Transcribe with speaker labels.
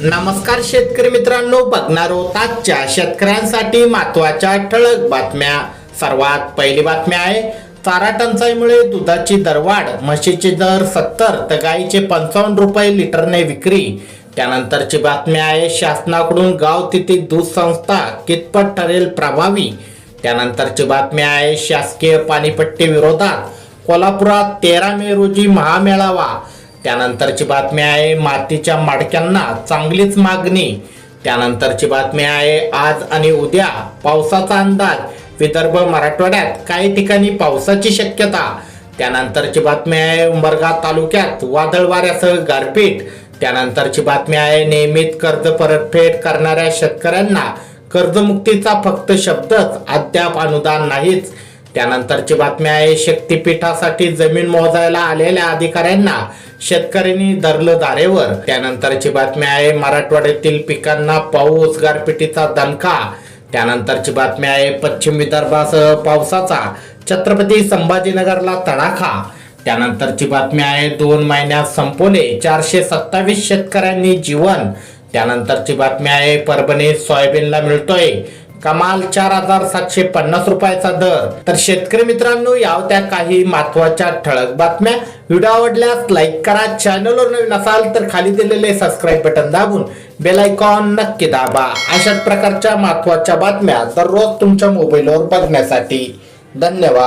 Speaker 1: नमस्कार शेतकरी मित्रांनो बघणार आजच्या शेतकऱ्यांसाठी महत्त्वाच्या ठळक बातम्या. सर्वात पहिली बातमी आहे चारा टंचाईमुळे दुधाची दरवाढ म्हशीचे दर सत्तर तर गाईचे पंचावन्न रुपये लिटरने विक्री. त्यानंतरची बातमी आहे शासनाकडून गाव तिथे दूध संस्था कितपत ठरेल प्रभावी? त्यानंतरची बातमी आहे शासकीय पाणीपट्टी विरोधात कोल्हापुरात तेरा मे रोजी महामेळावा. त्यानंतरची बातमी आहे मातीच्या मडक्यांना चांगलीच मागणी. त्यानंतरची बातमी आहे आज आणि उद्या पावसाचा अंदाज. विदर्भ मराठवाड्यात काही ठिकाणी पावसाची शक्यता. त्यानंतरची बातमी आहे उंबरगा तालुक्यात वादळ वाऱ्यासह गारपीट. त्यानंतरची बातमी आहे नियमित कर्ज परतफेड करणाऱ्या शेतकऱ्यांना कर्जमुक्तीचा फक्त शब्दच अद्याप अनुदान नाहीच. त्यानंतरची बातमी आहे शक्तीपीठासाठी जमीन मोजायला आलेल्या अधिकाऱ्यांना शेतकऱ्यांनी धरलं दारेवर. त्यानंतरची बातमी आहे मराठवाड्यातील पिकांना पाऊस गारपिटीचा दणका. त्यानंतरची बातमी आहे पश्चिम विदर्भासह पावसाचा छत्रपती संभाजीनगरला तडाखा. त्यानंतरची बातमी आहे दोन महिन्यात संपवले चारशे सत्तावीस शेतकऱ्यांनी जीवन. त्यानंतरची बातमी आहे परभणीत सोयाबीनला मिळतोय कमाल चार हजार सातशे पन्नास रुपयाचा दर. तर शेतकरी मित्रांनो याव त्या काही महत्त्वाच्या ठळक बातम्या व्हिडिओ आवडल्यास लाईक करा. चॅनलवर नवीन असाल तर खाली दिलेले सबस्क्राईब बटन दाबून बेल आयकॉन नक्की दाबा. अशाच प्रकारच्या महत्त्वाच्या बातम्या दररोज तुमच्या मोबाईलवर बघण्यासाठी. धन्यवाद.